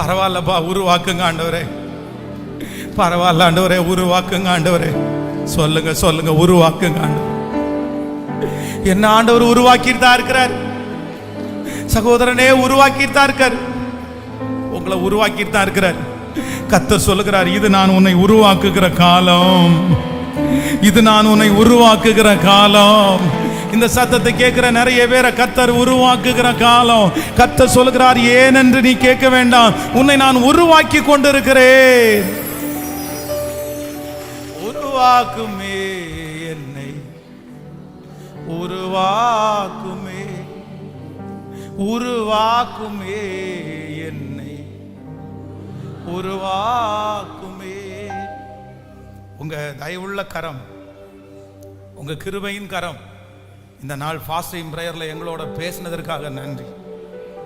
பரவாயில்லப்பா உருவாக்குங்க ஆண்டவரே. பரவாயில்ல ஆண்டவரே உருவாக்குங்க ஆண்டவரே. சொல்லுங்க சொல்லுங்க உருவாக்குங்க ஆண்டவர். என்ன ஆண்டவர் உருவாக்கிட்டு தான் இருக்கிறார்? சகோதரனே உருவாக்கிட்டு தான் இருக்கார். உங்களை உருவாக்கிட்டு தான் இருக்கிறார். கத்தர் சொல்லுகிறார் இது நான் உன்னை உருவாக்குகிற காலம். இது நான் உன்னை உருவாக்குகிற காலம். இந்த சத்தத்தை கேட்கிற நிறைய பேரை கத்தர் உருவாக்குகிற காலம். கத்தர் சொல்லுகிறார் ஏனென்று நீ கேட்க வேண்டாம். உன்னை நான் உருவாக்கி கொண்டிருக்கிறேன். உருவாக்குமே என்னை. உருவாக்குமே. உருவாக்குமே என்னை. உருவாக்குமே. உங்க தயவுள்ள கரம் உங்க கிருபையின் கரம் இந்த நாள் ஃபாஸ்டிங் ப்ரேயரில் எங்களோட பேசினதற்காக நன்றி.